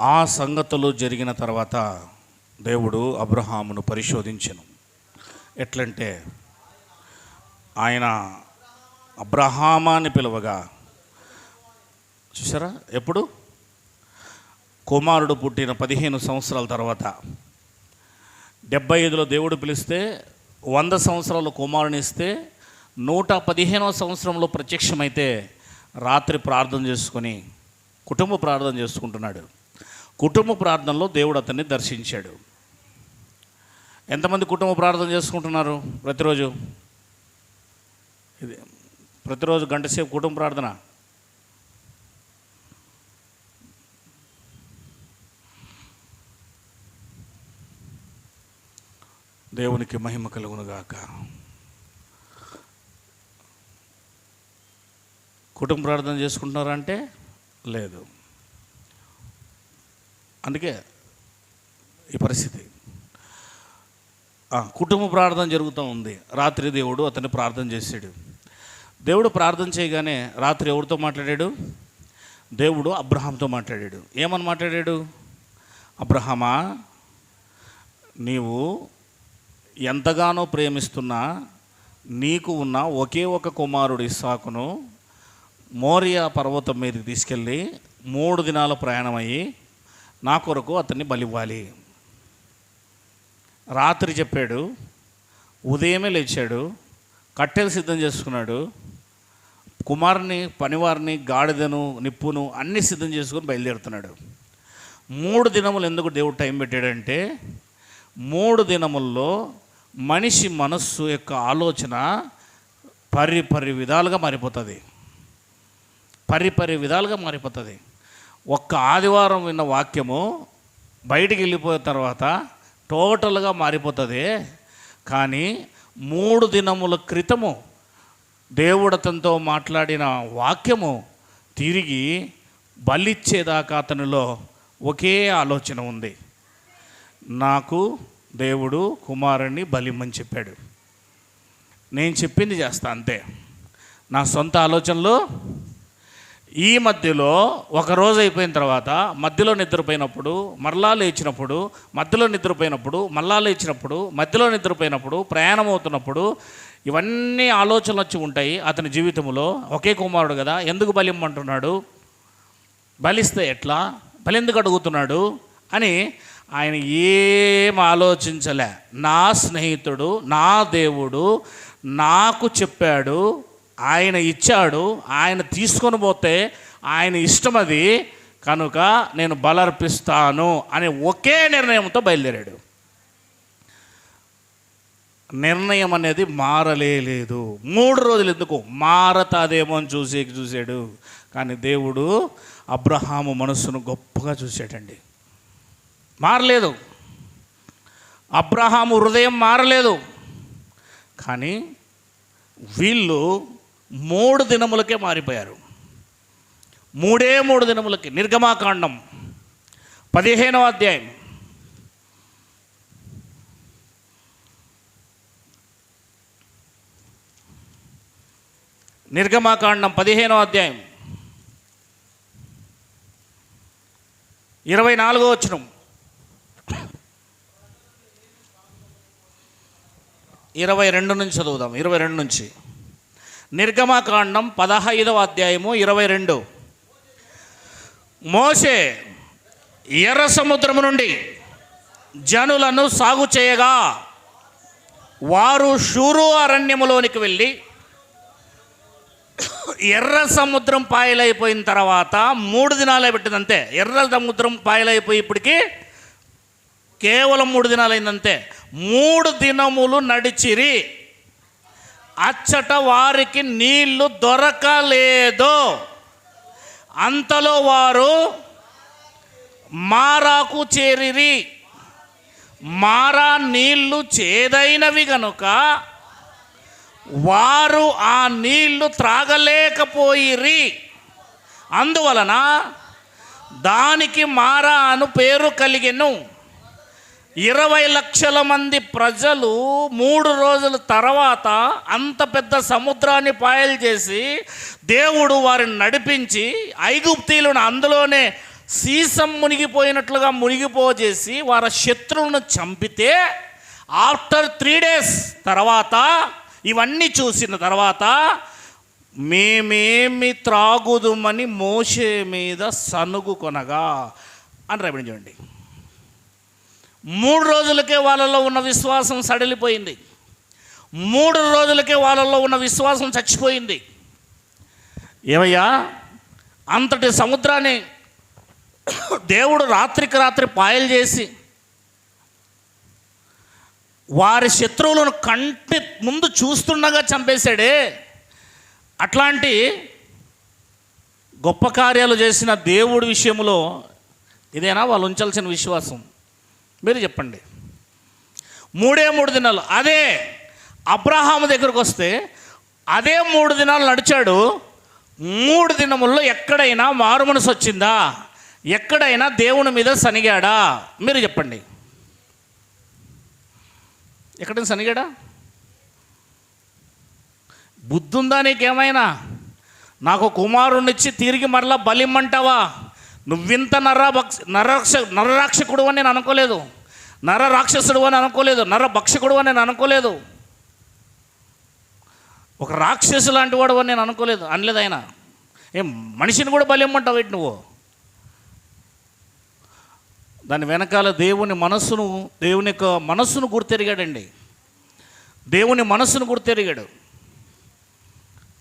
ఆ సంగతులు జరిగిన తర్వాత దేవుడు అబ్రహామును పరిశోధించను. ఎట్లంటే ఆయన అబ్రహామాన్ని పిలవగా పిలువగా చూసారా ఎప్పుడు? కుమారుడు పుట్టిన పదిహేను సంవత్సరాల తర్వాత డెబ్బై ఐదులో దేవుడు పిలిస్తే వంద సంవత్సరాలు కుమారుని ఇస్తే నూట పదిహేనవ సంవత్సరంలో ప్రత్యక్షమైతే రాత్రి ప్రార్థన చేసుకొని కుటుంబ ప్రార్థన చేసుకుంటున్నాడు. కుటుంబ ప్రార్థనలో దేవుడు అతన్ని దర్శించాడు. ఎంతమంది కుటుంబ ప్రార్థన చేసుకుంటున్నారు ప్రతిరోజు? ఇది ప్రతిరోజు గంట సేపు కుటుంబ ప్రార్థన? దేవునికి మహిమ కలుగునుగాక కుటుంబ ప్రార్థన చేసుకుంటున్నారంటే లేదు. అందుకే ఈ పరిస్థితి. కుటుంబ ప్రార్థన జరుగుతూ ఉంది. రాత్రి దేవుడు అతన్ని ప్రార్థన చేశాడు. దేవుడు ప్రార్థన చేయగానే రాత్రి ఎవరితో మాట్లాడాడు? దేవుడు అబ్రహాంతో మాట్లాడాడు. ఏమని మాట్లాడాడు? అబ్రహమా నీవు ఎంతగానో ప్రేమిస్తున్నా నీకు ఉన్న ఒకే ఒక కుమారుడు ఇస్సాకును మోరియా పర్వతం మీదకి తీసుకెళ్ళి మూడు దినాల ప్రయాణమయ్యి నా కొరకు అతన్ని బలివ్వాలి. రాత్రి చెప్పాడు ఉదయమే లేచాడు కట్టెలు సిద్ధం చేసుకున్నాడు కుమారుని పనివారిని గాడిదను నిప్పును అన్నీ సిద్ధం చేసుకొని బయలుదేరుతున్నాడు. మూడు దినములు ఎందుకు దేవుడు టైం పెట్టాడంటే మూడు దినముల్లో మనిషి మనస్సు యొక్క ఆలోచన పరి పరి విధాలుగా మారిపోతుంది. పరి పరి విధాలుగా మారిపోతుంది. ఒక్క ఆదివారం విన్న వాక్యము బయటికి వెళ్ళిపోయిన తర్వాత టోటల్గా మారిపోతుంది. కానీ మూడు దినముల క్రితము దేవుడు అతనితో మాట్లాడిన వాక్యము తిరిగి బలిచ్చేదాకా అతనిలో ఒకే ఆలోచన ఉంది. నాకు దేవుడు కుమారుణ్ణి బలిమ్మని చెప్పాడు. నేను చెప్పింది చేస్తా అంతే. నా సొంత ఆలోచనలో ఈ మధ్యలో ఒక రోజు అయిపోయిన తర్వాత మధ్యలో నిద్రపోయినప్పుడు మరలా లేచినప్పుడు మధ్యలో నిద్రపోయినప్పుడు మరలా లేచినప్పుడు మధ్యలో నిద్రపోయినప్పుడు ప్రయాణం అవుతున్నప్పుడు ఇవన్నీ ఆలోచనలు వచ్చి ఉంటాయి అతని జీవితంలో. ఒకే కుమారుడు కదా ఎందుకు బలిమ్మంటున్నాడు? బలిస్తే ఎట్లా? బలెందుకు అడుగుతున్నాడు? అని ఆయన ఏం ఆలోచించలే. నా స్నేహితుడు నా దేవుడు నాకు చెప్పాడు ఆయన ఇచ్చాడు ఆయన తీసుకొని పోతే ఆయన ఇష్టం అది కనుక నేను బలర్పిస్తాను అనే ఒకే నిర్ణయంతో బయలుదేరాడు. నిర్ణయం అనేది మారలేదు మూడు రోజులు ఎందుకు? మారతాదేమో అని చూసి చూశాడు కానీ దేవుడు అబ్రహాము మనస్సును గొప్పగా చూశాడండి. మారలేదు. అబ్రహాము హృదయం మారలేదు. కానీ వీళ్ళు మూడు దినములకే మారిపోయారు. మూడే మూడు దినములకి నిర్గమాకాండం పదిహేనవ అధ్యాయం. నిర్గమాకాండం పదిహేనవ అధ్యాయం. ఇరవై నాలుగో వచనం. ఇరవై రెండు నుంచి చదువుదాం. ఇరవై రెండు నుంచి. నిర్గమాకాండం పదహైదవ అధ్యాయము ఇరవై రెండు. మోసే ఎర్ర సముద్రము నుండి జనులను సాగు చేయగా వారు షూరు అరణ్యములోనికి వెళ్ళి ఎర్ర సముద్రం పాయలైపోయిన తర్వాత మూడు దినాలే పెట్టిందంతే. ఎర్ర సముద్రం పాయలైపోయి ఇప్పటికీ కేవలం మూడు దినాలైందంతే. మూడు దినములు నడిచిరి. అచ్చట వారికి నీళ్ళు దొరకలేదు. అంతలో వారు మారాకు చేరిరి. మారా నీళ్ళు చేదైనవి గనుక వారు ఆ నీళ్ళు త్రాగలేకపోయిరి. అందువలన దానికి మారా అను పేరు కలిగెను. ఇరవై లక్షల మంది ప్రజలు మూడు రోజుల తర్వాత అంత పెద్ద సముద్రాన్ని పాయలు చేసి దేవుడు వారిని నడిపించి ఐగుప్తీలను అందులోనే సీసం మునిగిపోయినట్లుగా మునిగిపోజేసి వారి శత్రువులను చంపితే ఆఫ్టర్ త్రీ డేస్ తర్వాత ఇవన్నీ చూసిన తర్వాత మేమేమి త్రాగుదుమని మోసే మీద సనుగు కొనగా. అని చూడండి. మూడు రోజులకే వాళ్ళలో ఉన్న విశ్వాసం సడలిపోయింది. మూడు రోజులకే వాళ్ళలో ఉన్న విశ్వాసం చచ్చిపోయింది. ఏమయ్యా? అంతటి సముద్రాన్ని దేవుడు రాత్రికి రాత్రి పాయలు చేసి వారి శత్రువులను కంటి ముందు చూస్తుండగా చంపేశాడే. అట్లాంటి గొప్ప కార్యాలు చేసిన దేవుడి విషయంలో ఇదేనా? వాళ్ళు ఉంచాల్సిన విశ్వాసం. మీరు చెప్పండి. మూడే మూడు దినాలు. అదే అబ్రహాము దగ్గరకు వస్తే అదే మూడు దినాలు నడిచాడు. మూడు దినముల్లో ఎక్కడైనా మారు మనసు వచ్చిందా? ఎక్కడైనా దేవుని మీద సనిగాడా? మీరు చెప్పండి. ఎక్కడైనా సనిగాడా? బుద్ధుందా నీకేమైనా? నాకు కుమారునిచ్చి తిరిగి మరలా బలిమ్మంటావా? నువ్వింత నర నరక్ష నరరాక్షకుడు అని నేను అనుకోలేదు. నర రాక్షసుడు అని అనుకోలేదు. నర భక్షకుడు అని నేను అనుకోలేదు. ఒక రాక్షసు లాంటి వాడు అని నేను అనుకోలేదు. అనలేదు ఆయన. ఏం మనిషిని కూడా బలిమ్మంటావు ఏంటి నువ్వు? దాని వెనకాల దేవుని మనస్సును దేవుని యొక్క మనస్సును గుర్తెరిగాడండి. దేవుని మనస్సును గుర్తెరిగాడు.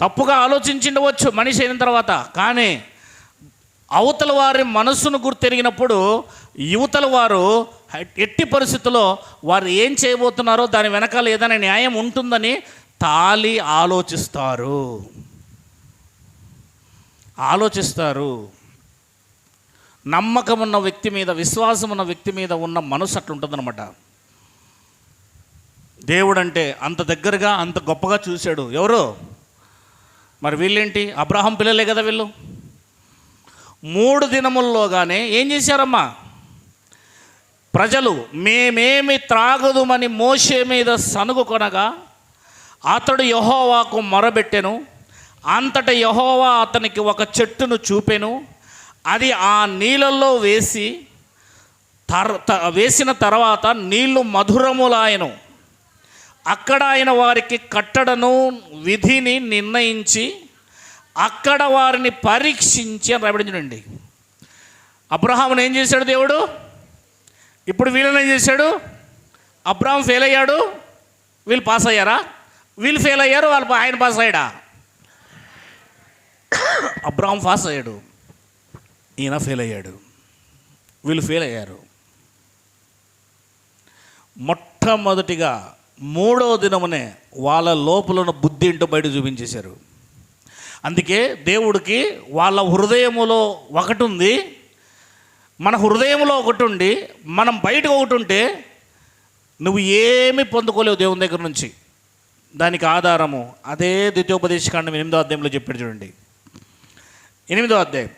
తప్పుగా ఆలోచించిండవచ్చు మనిషి అయిన తర్వాత కానీ అవతల వారి మనస్సును గుర్తెరిగినప్పుడు యువతల వారు ఎట్టి పరిస్థితుల్లో వారు ఏం చేయబోతున్నారో దాని వెనకాల ఏదైనా న్యాయం ఉంటుందని తాలి ఆలోచిస్తారు. ఆలోచిస్తారు. నమ్మకం ఉన్న వ్యక్తి మీద విశ్వాసం ఉన్న వ్యక్తి మీద ఉన్న మనసు అట్లుంటుందన్నమాట. దేవుడు అంటే అంత దగ్గరగా అంత గొప్పగా చూశాడు. ఎవరు? మరి వీళ్ళేంటి? అబ్రహం పిల్లలే కదా వీళ్ళు? మూడు దినముల్లోగానే ఏం చేశారమ్మా? ప్రజలు మేమేమి త్రాగదుమని మోషే మీద సనుగుకొనగా అతడు యహోవాకు మొరబెట్టెను అంతట యహోవా అతనికి ఒక చెట్టును చూపెను అది ఆ నీళ్ళల్లో వేసి తర్ త- వేసిన తర్వాత నీళ్ళు మధురములాయను. అక్కడ ఆయన వారికి కట్టడను విధిని నిర్ణయించి అక్కడ వారిని పరీక్షించి అని రాబడించండి అబ్రహామును ఏం చేశాడు దేవుడు? ఇప్పుడు వీళ్ళని ఏం చేశాడు? అబ్రహాం ఫెయిల్ అయ్యాడు. వీళ్ళు పాస్ అయ్యారా? వీళ్ళు ఫెయిల్ అయ్యారు వాళ్ళు ఆయన పాస్ అయ్యాడా? అబ్రహాం పాస్ అయ్యాడు. ఈయన ఫెయిల్ అయ్యాడు. వీళ్ళు ఫెయిల్ అయ్యారు. మొట్టమొదటిగా మూడో దినమునే వాళ్ళ లోపల ఉన్న బుద్ధి ఏంటో బయట చూపించేశారు. అందుకే దేవుడికి వాళ్ళ హృదయములో ఒకటి ఉంది మన హృదయంలో ఒకటి ఉండి మనం బయటకు ఒకటి ఉంటే నువ్వు ఏమి పొందుకోలేవు దేవుని దగ్గర నుంచి. దానికి ఆధారము అదే ద్వితీయోపదేశకాండం ఎనిమిదో అధ్యాయంలో చెప్పాడు చూడండి. ఎనిమిదో అధ్యాయం.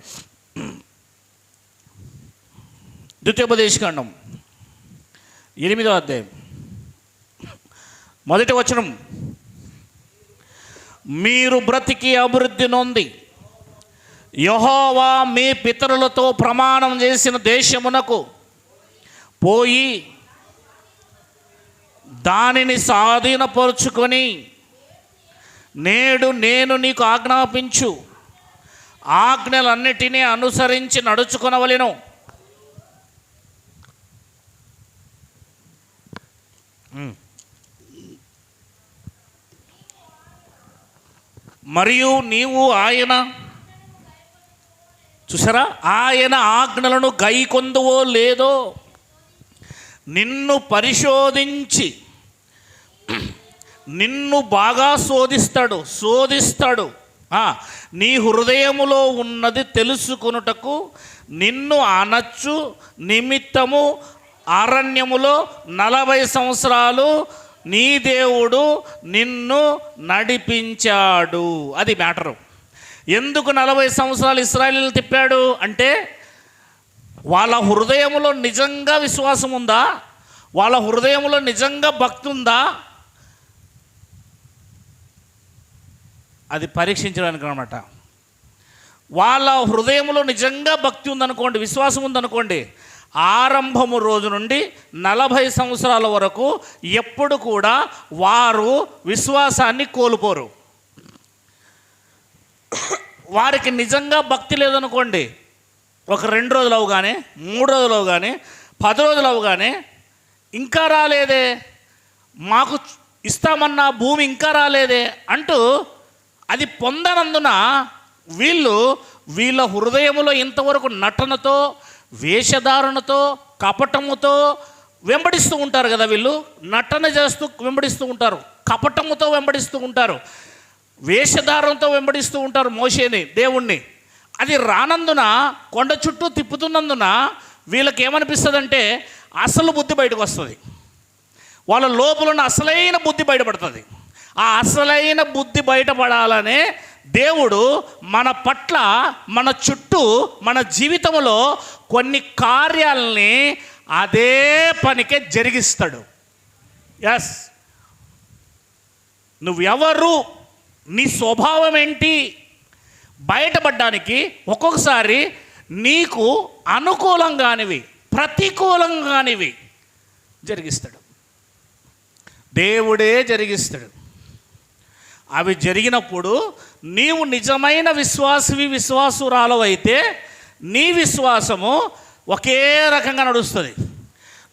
ద్వితీయోపదేశకాండం ఎనిమిదో అధ్యాయం. మొదటి వచనం. మీరు బ్రతికి అభివృద్ధి నొంది. యహోవా మీ పితరులతో ప్రమాణం చేసిన దేశమునకు పోయి దానిని స్వాధీనపరుచుకొని నేడు నేను నీకు ఆజ్ఞాపించు. ఆజ్ఞలన్నిటినీ అనుసరించి నడుచుకొనవలెను. మరియు నీవు ఆయన చూసారా ఆయన ఆజ్ఞలను గైకొందువో లేదో నిన్ను పరిశోధించి నిన్ను బాగా శోధిస్తాడు శోధిస్తాడు. నీ హృదయములో ఉన్నది తెలుసుకొనుటకు నిన్ను అనచ్చు. నిమిత్తము అరణ్యములో నలభై సంవత్సరాలు నీ దేవుడు నిన్ను నడిపించాడు. అది మ్యాటరు. ఎందుకు నలభై సంవత్సరాలు ఇస్రాయలీలు తిప్పాడు? అంటే వాళ్ళ హృదయంలో నిజంగా విశ్వాసం ఉందా? వాళ్ళ హృదయంలో నిజంగా భక్తి ఉందా? అది పరీక్షించడానికి అనమాట వాళ్ళ హృదయంలో నిజంగా భక్తి ఉందనుకోండి విశ్వాసం ఉందనుకోండి ఆరంభము రోజు నుండి నలభై సంవత్సరాల వరకు ఎప్పుడు కూడా వారు విశ్వాసాన్ని కోల్పోరు. వారికి నిజంగా భక్తి లేదనుకోండి. ఒక రెండు రోజులు అవగానే మూడు రోజులు అవగానే పది రోజులు అవగానే ఇంకా రాలేదే. మాకు ఇస్తామన్న భూమి ఇంకా రాలేదే అంటూ అది పొందనందున వీళ్ళు వీళ్ళ హృదయంలో ఇంతవరకు నటనతో వేషధారణతో కపటముతో వెంబడిస్తూ ఉంటారు కదా వీళ్ళు. నటన చేస్తూ వెంబడిస్తూ ఉంటారు. కపటముతో వెంబడిస్తూ ఉంటారు. వేషధారంతో వెంబడిస్తూ ఉంటారు మోషేని దేవుణ్ణి. అది రానందున కొండ చుట్టూ తిప్పుతున్నందున వీళ్ళకి ఏమనిపిస్తుందంటే అసలు బుద్ధి బయటకు వస్తుంది. వాళ్ళ లోపల ఉన్న అసలైన బుద్ధి బయటపడుతుంది. ఆ అసలైన బుద్ధి బయటపడాలనే దేవుడు మన పట్ల మన చుట్టూ మన జీవితంలో కొన్ని కార్యాలని అదే పనికే జరిగిస్తాడు. ఎస్ నువ్వెవరు? నీ స్వభావం ఏంటి? బయటపడడానికి ఒక్కొక్కసారి నీకు అనుకూలంగానివి ప్రతికూలంగానివి జరిగిస్తాడు. దేవుడే జరిగిస్తాడు. అవి జరిగినప్పుడు నీవు నిజమైన విశ్వాసవి అయితే నీ విశ్వాసము ఒకే రకంగా నడుస్తుంది.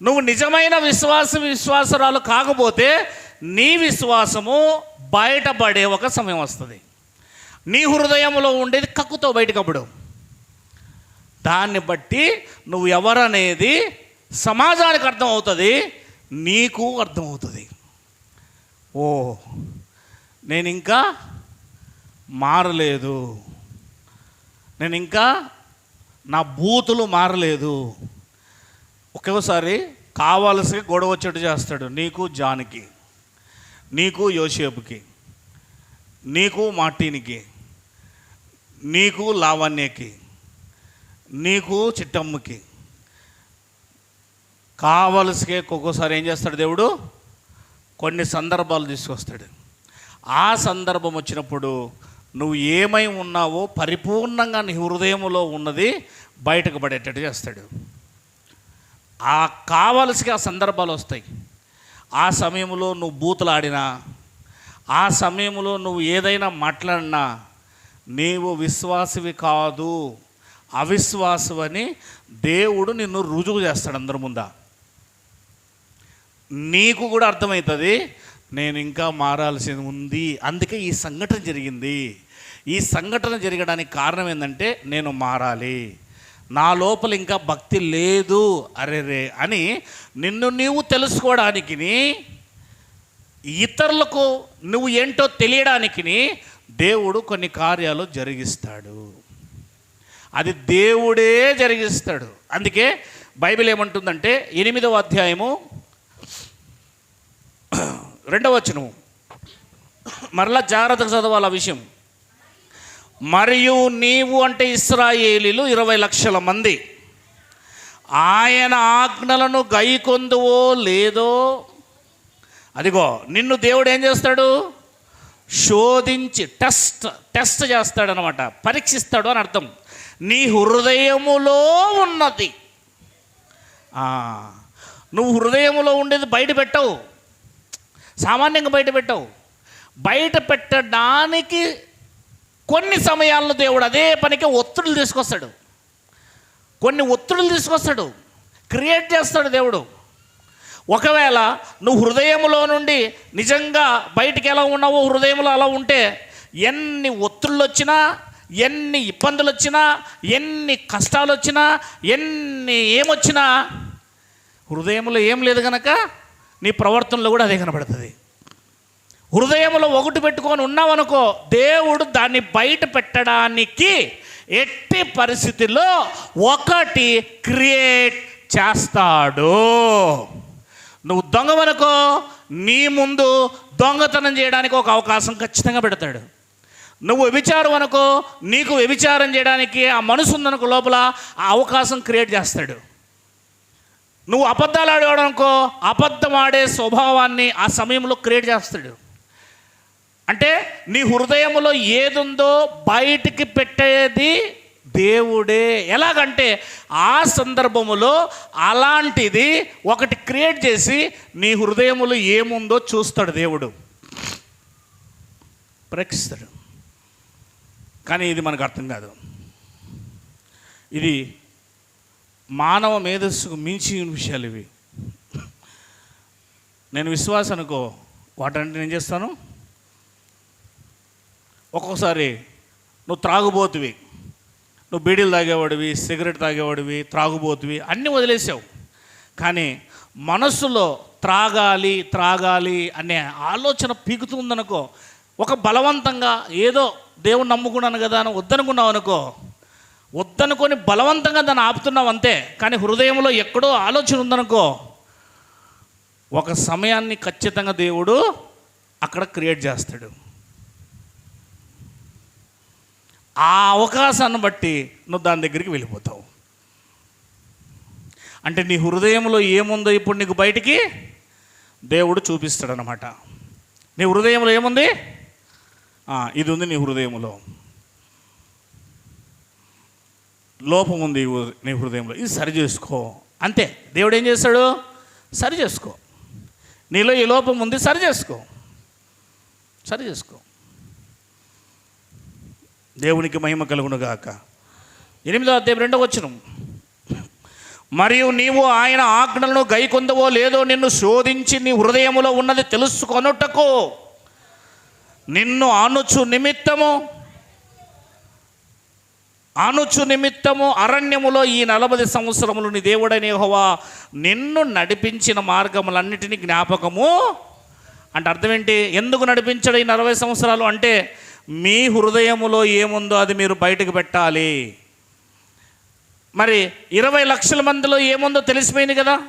నువ్వు నిజమైన విశ్వాస విశ్వాసరాలు కాకపోతే నీ విశ్వాసము బయటపడే ఒక సమయం వస్తుంది. నీ హృదయంలో ఉండేది కక్కుతో బయటకప్పుడు. దాన్ని బట్టి నువ్వు ఎవరనేది సమాజానికి అర్థమవుతుంది నీకు అర్థమవుతుంది. ఓ నేను ఇంకా మారలేదు. నేను ఇంకా నా బూతులు మారలేదు. ఒకేసారి కావాల్సి గొడవ చెట్టు చేస్తాడు. నీకు జానికి నీకు యోసేపుకి నీకు మార్టీనికి నీకు లావణ్యకి నీకు చిట్టమ్మకి. కావలసికే ఒక్కొక్కసారి ఏం చేస్తాడు దేవుడు? కొన్ని సందర్భాలు తీసుకొస్తాడు. ఆ సందర్భం వచ్చినప్పుడు నువ్వు ఏమై ఉన్నావో పరిపూర్ణంగా నీ హృదయంలో ఉన్నది బయటకు పడేటట్టు చేస్తాడు. ఆ కావలసిన ఆ సందర్భాలు వస్తాయి. ఆ సమయంలో నువ్వు బూతులాడినా ఆ సమయంలో నువ్వు ఏదైనా మాట్లాడినా నీవు విశ్వాసవి కాదు అవిశ్వాసవని దేవుడు నిన్ను రుజువు చేస్తాడు అందరి ముందా. నీకు కూడా అర్థమవుతుంది నేను ఇంకా మారాల్సి ఉంది. అందుకే ఈ సంఘటన జరిగింది. ఈ సంఘటన జరగడానికి కారణం ఏంటంటే నేను మారాలి. నా లోపల ఇంకా భక్తి లేదు. అరెరే అని నిన్ను నీవు తెలుసుకోవడానికి ఇతరులకు నువ్వు ఏంటో తెలియడానికి దేవుడు కొన్ని కార్యాలు జరిగిస్తాడు. అది దేవుడే జరిగిస్తాడు. అందుకే బైబిల్ ఏమంటుందంటే ఎనిమిదవ అధ్యాయము రెండవ వచనం మరలా జాగ్రత్తగా చదవాలి ఆ విషయం. మరియు నీవు అంటే ఇస్రాయేలీలు ఇరవై లక్షల మంది. ఆయన ఆజ్ఞలను గైకొందువో లేదో అదిగో నిన్ను దేవుడు ఏం చేస్తాడు? శోధించి టెస్ట్ టెస్ట్ చేస్తాడు అనమాట పరీక్షిస్తాడు అని అర్థం. నీ హృదయములో ఉన్నది. నువ్వు హృదయములో ఉండేది బయట పెట్టవు. సామాన్యంగా బయట పెట్టవు. బయట పెట్టడానికి కొన్ని సమయాల్లో దేవుడు అదే పనికి ఒత్తిడులు తీసుకొస్తాడు. కొన్ని ఒత్తిడులు తీసుకొస్తాడు. క్రియేట్ చేస్తాడు దేవుడు. ఒకవేళ నువ్వు హృదయంలో నుండి నిజంగా బయటికి ఎలా ఉన్నావో హృదయంలో అలా ఉంటే ఎన్ని ఒత్తిళ్ళు వచ్చినా ఎన్ని ఇబ్బందులు వచ్చినా ఎన్ని కష్టాలు వచ్చినా ఎన్ని ఏమొచ్చినా హృదయంలో ఏం లేదు కనుక నీ ప్రవర్తనలో కూడా అదే కనబడుతుంది. హృదయంలో ఒకటి పెట్టుకొని ఉన్నావనుకో దేవుడు దాన్ని బయట పెట్టడానికి ఎట్టి పరిస్థితిలో ఒకటి క్రియేట్ చేస్తాడు. నువ్వు దొంగవనుకో నీ ముందు దొంగతనం చేయడానికి ఒక అవకాశం ఖచ్చితంగా పెడతాడు. నువ్వు వ్యభిచారం అనుకో నీకు వ్యభిచారం చేయడానికి ఆ మనసు ఉందనుకో లోపల ఆ అవకాశం క్రియేట్ చేస్తాడు. నువ్వు అబద్ధాలు ఆడేవాడు అనుకో అబద్ధం ఆడే స్వభావాన్ని ఆ సమయంలో క్రియేట్ చేస్తాడు. అంటే నీ హృదయంలో ఏదుందో బయటికి పెట్టేది దేవుడే. ఎలాగంటే ఆ సందర్భములో అలాంటిది ఒకటి క్రియేట్ చేసి నీ హృదయంలో ఏముందో చూస్తాడు దేవుడు. ప్రేక్షిస్తాడు. కానీ ఇది మనకు అర్థం కాదు. ఇది మానవ మేధస్సుకు మించి విషయాలు ఇవి. నేను విశ్వాసం అనుకో వాటంటే నేను చేస్తాను? ఒక్కొక్కసారి నువ్వు త్రాగుబోతువి. నువ్వు బీడీలు తాగేవాడివి సిగరెట్ తాగేవాడివి త్రాగుబోతువి అన్నీ వదిలేసావు. కానీ మనస్సులో త్రాగాలి త్రాగాలి అనే ఆలోచన పీకుతుందనుకో ఒక బలవంతంగా ఏదో దేవుణ్ణి నమ్ముకున్నాను కదా అని వద్దనుకున్నావు అనుకో వద్దనుకొని బలవంతంగా దాన్ని ఆపుతున్నావు అంతే. కానీ హృదయంలో ఎక్కడో ఆలోచన ఉందనుకో ఒక సమయాన్ని ఖచ్చితంగా దేవుడు అక్కడ క్రియేట్ చేస్తాడు. ఆ అవకాశాన్ని బట్టి నువ్వు దాని దగ్గరికి వెళ్ళిపోతావు. అంటే నీ హృదయంలో ఏముందో ఇప్పుడు నీకు బయటికి దేవుడు చూపిస్తాడు అనమాట నీ హృదయంలో ఏముంది? ఇది ఉంది నీ హృదయంలో. లోపం ఉంది నీ హృదయంలో. ఇది సరి చేసుకో. అంతే. దేవుడు ఏం చేస్తాడు? సరి చేసుకో. నీలో ఈ లోపం ఉంది సరి చేసుకో. సరి చేసుకో. దేవునికి మహిమ కలుగును గాక. ఎనిమిదో అధ్యాయం రెండో వచ్చిన మరియు నీవు ఆయన ఆజ్ఞలను గైకొందవో లేదో నిన్ను శోధించి నీ హృదయములో ఉన్నది తెలుసుకొనుటకు నిన్ను అనుచు నిమిత్తము అనుచు నిమిత్తము అరణ్యములో ఈ నలభై సంవత్సరములు నీ దేవుడైన నిన్ను నడిపించిన మార్గములన్నిటినీ జ్ఞాపకము అంటే అర్థం ఏంటి? ఎందుకు నడిపించడు ఈ నలభై సంవత్సరాలు? అంటే మీ హృదయములో ఏముందో అది మీరు బయటకు పెట్టాలి. మరి ఇరవై లక్షల మందిలో ఏముందో తెలిసిపోయింది కదా?